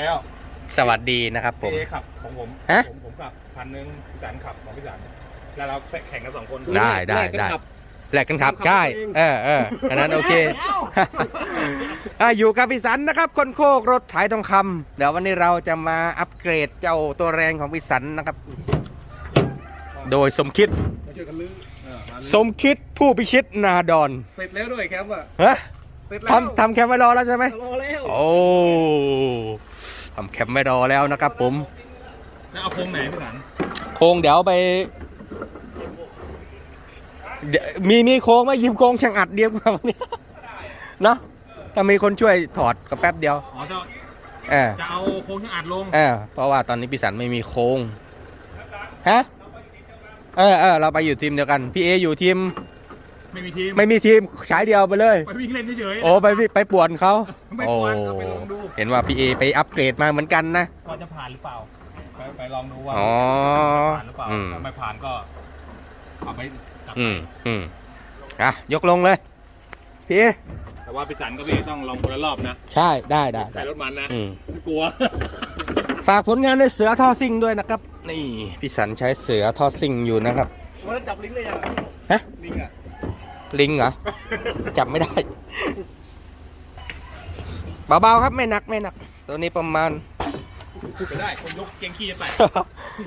แล้วสวัสดีนะครับผม เอขับของผมฮะ ผมผมขับคันหนึงพี่สันขับของพี่สันแล้วเราแข่งกันสองคนได้ได้แลกกันได้ขับแหลกกันขับขับ ใช่เองเออเอออันนั้นโอเค อะอยู่กับพี่สันนะครับ คนโคกรถไถทองคำเดี๋ยววันนี้เราจะมาอัปเกรดเจ้าตัวแรงของพี่สันนะครับ โดยสมคิด มาช่วยกันลื้อเออมาสมคิดผู้พิชิตนาดอนเสร็จแล้วด้วยแคมป์อะฮะเสร็จแล้วทำทำแคมป์ไว้รอแล้วใช่ไหมรอแล้วโอ้ ทำแคมป์ไม่รอแล้วนะครับผมแล้วเอาโครงไหนพี่สันโครงเดี๋ยวไปเดี๋ยวมีมีโครงไหมยืมโครงช่างอัดเดียวกว่าวันนี้เนาะถ้ามีคนช่วยถอดก็แป๊บเดียวอ๋อจะเออจะเอาโครงที่อัดลงเออเพราะว่าตอนนี้พี่สันไม่มีโครงฮะเออเออเราไปอยู่ทีมเดียวกันพี่เออยู่ทีม ไม่มีทีมไม่มีทีมฉายเดียวไปเลย ไปวิ่งเล่นเฉยๆ โอ้ไปวิไปป่วนเขาไม่โอ้ป่วนเอาไปลองดู เห็นว่าพี่เอไปอัปเกรดมาเหมือนกันนะว่าจะผ่านหรือเปล่า ไปไปลองดูว่าอ๋อผ่านหรือเปล่าอืมถ้าไม่ผ่านก็เอาไปกลับอืมอืมอะยกลงเลย พี่เอแต่ว่าพี่สันก็พี่ต้องลองคนละรอบนะใช่ได้ได้ได้ใส่รถมันนะอืมกลัว ฝากผลงานในเสือท่อซิ่งด้วยนะครับ นี่พี่สันใช้เสือท่อซิ่งอยู่นะครับวันนั้นจับลิงก์เลยยังฮะลิงก์อะ ลิงเหรอ จับไม่ได้ เบาๆครับไม่หนักไม่หนัก ตัวนี้ประมาณไปได้คนยกเกงขี้จะแตก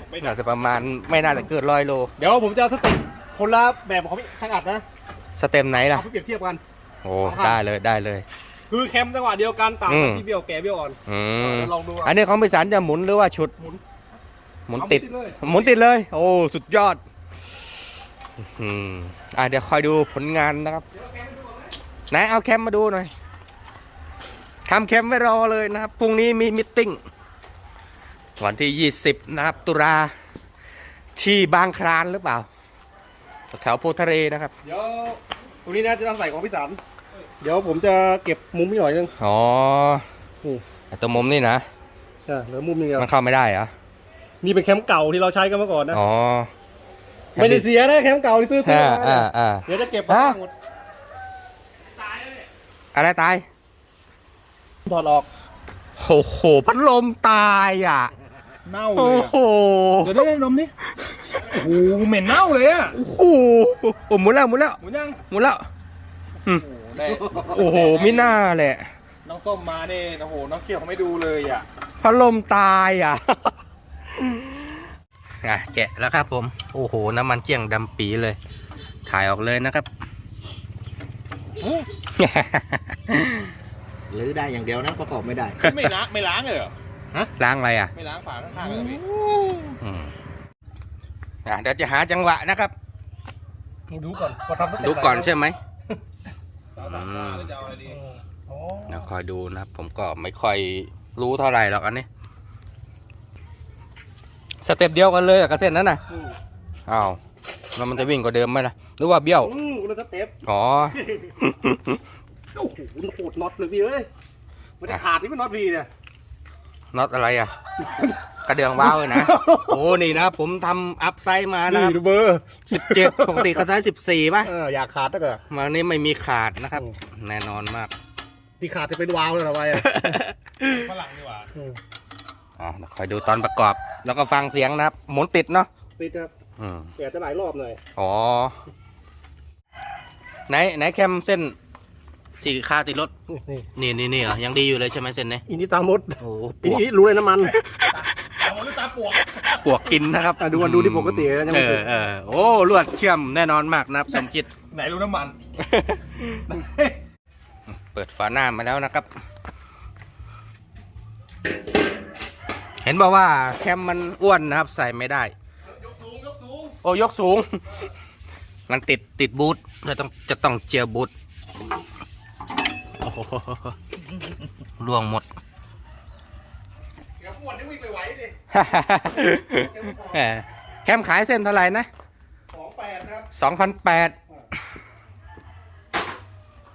ไม่หนัน่ากจะประมาณไม่น่าจะเกินร้อยโล เดี๋ยวผมจะเอาสเต็ปคนละแบบของพี่ช่างอัดนะสเต็มไหนล่ะเอาไปเปรียบเทียบกัน โอ้ได้เลยได้เลย คือแคมป์จังหวะเดียวกันต่างอืกันมที่เบี้ยวแก่เบี้ยวอ่อนอืมลองดูอันนี้ของพี่สันจะหมุนหรือว่าชุดหมุนหมุนติดเลยหมุนติดเลย โอ้สุดยอด อืมอะเดี๋ยวคอยดูผลงานนะครับไหนเอาแคมมาดูหน่อยทำแคมไว้รอเลยนะครับพรุ่งนี้มีมิทติ้งวันที่ 20 นะครับ ตุลาที่บางคลานหรือเปล่าแถวโพธิ์ทะเลนะครับ เดี๋ยวตรงนี้นะจะต้องใส่ของพี่สันเดี๋ยวผมจะเก็บมุมนิดหน่อยนึงอ๋อนี่ไอ้ตัวมุมนี่นะอะเหลือมุมนึงเดียวมันเข้าไม่ได้เหรอนี่เป็นแคมป์เก่าที่เราใช้กันมาก่อนนะอ๋อ ไม่ได้เสียนะแคมป์เก่าที่ซื้อซื้ออ่ามาอ่าอ่า เดี๋ยวจะเก็บฮะ หมดอะไรตาย ถอดออกโอ้โห พัดลมตายอะ เน่าเลโอ้ยอะโห เดี๋ยวได้ดมนี่โอ้โหเหม็นเน่าเลยอะโอ้โหโอ้หมุนแล้วหมุนแล้วหมูยังหมุนแล้ว โอ้โหได้โอ้โหมิน่าแหละ น้องส้มมาเนี่ยโอ้โหน้องเขียวเขาไม่ดูเลยอะ พัดลมตายอะ อะแกะแล้วครับผม โอ้โห น้ำมันเกลี้ยงดำปีเลย ถ่ายออกเลยนะครับหรือได้อย่างเดียวนะประกอบไม่ได้ ไม่ล้างไม่ล้างเลยเหรอล้างอะไรอะ ไม่ล้างฝาข้างๆเลยเหรอพี่อืมอะเดี๋ยวจะหาจังหวะนะครับ ดูก่อนพอทำสเต็ปดูก่อนใช่ไหมจะเอาฝาข้างๆหรือจะเอาอะไรดีอ๋อเดี๋ยวคอยดูนะครับ ผมก็ไม่ค่อยรู้เท่าไหร่หรอกอันนี้ สเต็ปเดียวกันเลยอะกับเส้นนั้นน่ะอืมอ้าวแล้วมันจะวิ่งกว่าเดิมไหมล่ะหรือว่าเบี้ยวอืมคนละสเต็ปอ๋อโอ้โหโหดน็อตเลยพี่เอ้ยมันจะขาดที่เป็นน็อตพี่เนี่ยน็อตอะไรอะกระเดื่องว้าวเลยนะ โอ้ นี่นะ ผมทำอัพไซด์มานะครับดูเบอร์สิบเจ็ดปกติเขาไซส์สิบสี่ป่ะเอออยากขาดก็เถอะมานี้ไม่มีขาดนะครับอืมแน่นอนมาก ที่ขาดจะเป็นวาล์วเลยเหรอไปอะฝรั่งดีกว่า อืมอะเดี๋ยวคอยดูตอนประกอบ แล้วก็ฟังเสียงนะครับ หมุนติดเนาะปิดครับอืมแกะจะหลายรอบหน่อยอ๋อ ไหนไหนแคมเส้นที่คาติดรถ นี่นี่นี่นี่เหรอยังดีอยู่เลยใช่ไหมเส้นนี้อินที่ตามดโอ้โหปอินวกนี้รู้เลยน้ำมันเอาหรือตาปวกปวกกินนะครับอะดูกันดูที่ปกติยังไม่เอสุอดเออโอ้ลวดเชื่อมแน่นอนมากนะครับสมคิด ไหนรู้น้ำมัน เปิดฝาหน้ามาแล้วนะครับ เห็นบอกว่าแคมมันอ้วนนะครับ ใส่ไม่ได้ โอ้ยกสูง มันติดติดบูทจะต้องจะต้องเจียบูทโอ้โหล่วงหมดเดี๋ยวอ้วนนี่วิ่งไปไหวดิแหมแคมขายเส้นเท่าไหร่นะสองแปดครับสองพันแปด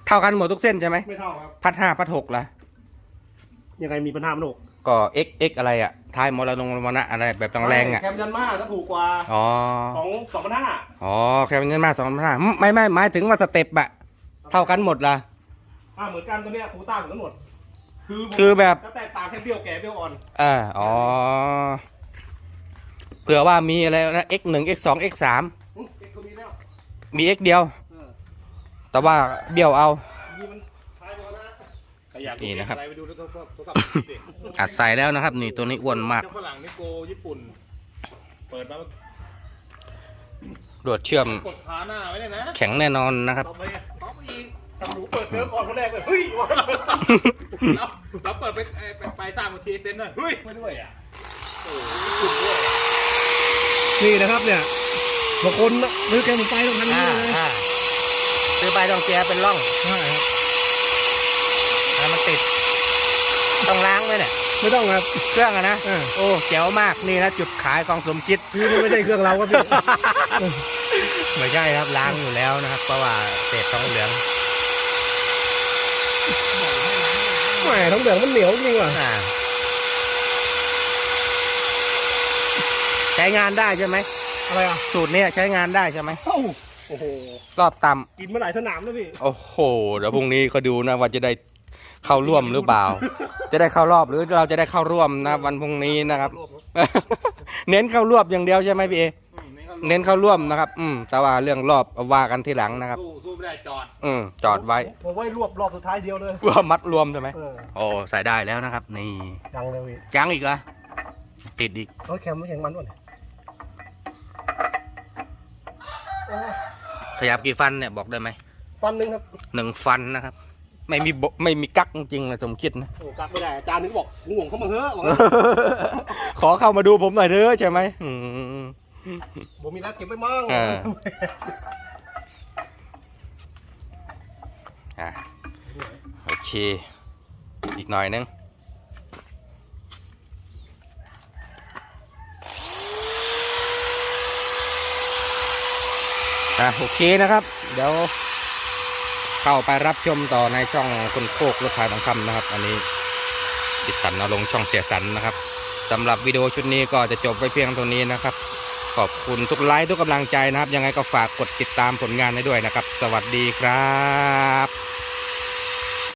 เท่ากันหมดทุกเส้นใช่ไหมไม่เท่าครับพัดห้าพัดหกละยังไงมีปัญหามันหก ก็ x x อะไรอะท้ายมรดงมรณะอะไรแบบแรงๆอะแคมยันมาถ้าถูกกว่าอ๋อสองสองพันห้าอ๋อแคมเงินมาสองพันห้าไม่ไม่หมายถึงว่าสเต็ปอะเท่ากันหมดละอ่าเหมือนกันตัวเนี้ยคูต้าเหมือนกันหมด คือคือแบบก็แตกต่างแค่เบี้ยวแก่เบี้ยวอ่อนอ่าอ๋อเผื่อว่ามีอะไรนะ x หนึ่ง x สอง x สามอุ๊ยเอ็กซ์ก็มีแล้วมี x เดียวเออแต่ว่าเบี้ยวเอา อยากนี่นะครับ อะไรไปดูโทรศัพท์โทรศัพท์สิอัดใส่แล้วนะครับ นี่ตัวนี้อ้วนมากเจ้าฝรั่งนี่โกญี่ปุ่น เปิดมารวดเชื่อมกดขาหน้าไว้เลยนะแข็งแน่นอนนะครับ ต่อไปต่อไปอีกทำหนูเปิดเจอก่อนคนแรกเลยเฮ้ยว่าเราเราเปิดไปไปไปตามบัญชีเซ็นด้วยเฮ้ยไม่ด้วยอะนี่นะครับเนี่ยบางคนซื้อแกมันไปต้องทำนี้อ่าเลยอ่าซื้อไปต้องแกเป็นร่อง ใช่ครับแล้ว มันติด ต้องล้างไหมเนี่ยไม่ต้องครับ เครื่องอะนะเออโอ้เจ๋วมากนี่นะจุดขายของสมคิด พี่นี่ไม่ใช่เครื่องเราครับพี่ ไม่ใช่ครับล้างอยู่แล้วนะครับ เพราะว่าเศษทองเหลืองแหมทั้งเดืองมันเหนียวจริงว่ะอ่าใช้งานได้ใช่ไหมอะไรอะสูตรเนี้ยใช้งานได้ใช่ไหมเอ้าโอ้โหรอบต่กินมาหลายสนามแล้วพี่ำโอ้โห เดี๋ยวพรุ่งนี้ก็ดูนะว่าจะได้ เข้าร่วมหรือเปล่า จะได้เข้ารอบหรือเราจะได้เข้าร่วมนะวันพรุ่งนี้นะครับ เน้นเข้ารวบอย่างเดียวใช่ไหมพี่เออืมนี่เขาเน้นเข้าร่วมนะครับ อืมแต่ว่าเรื่องรอบเอาว่ากันทีหลังนะครับ สู้สู้ไม่ได้จอดอืมจอดไว้ผมไว้รวบรอบสุดท้ายเดียวเลย เพื่อมัดรวมใช่ไหมเออโอ้ใส่ได้แล้วนะครับ นี่ยังเลยพี่ยังอีกเหรอติดอีกรถแคมไม่แข่งมันวะเนี่ยโอ้ขยับกี่ฟันเนี่ยบอกได้ไหมฟันหนึ่งครับหนึ่งฟันนะครับ ไม่มีโบไม่มีกักจริงๆนะสมคิดนะ โอ้กักไม่ได้อาจารย์นึงบอกงงเข้ามาเฮ้อะบอกขอเข้ามาดูผมหน่อยเถอะใช่ไหมอืม ผมมีแล้วเก็บไว้มั่งเออ อะโอเค อีกหน่อยนึงอะโอเคนะครับ เดี๋ยว เข้าไปรับชมต่อในช่องคนโคกรถขายทองคำนะครับ อันนี้ดิสันเอาลงช่องเสียสันนะครับสำหรับวิดีโอชุดนี้ก็จะจบไปเพียงเท่านี้นะครับ ขอบคุณทุกไลค์ทุกกำลังใจนะครับ ยังไงก็ฝากกดติดตามผลงานให้ด้วยนะครับ สวัสดีครับ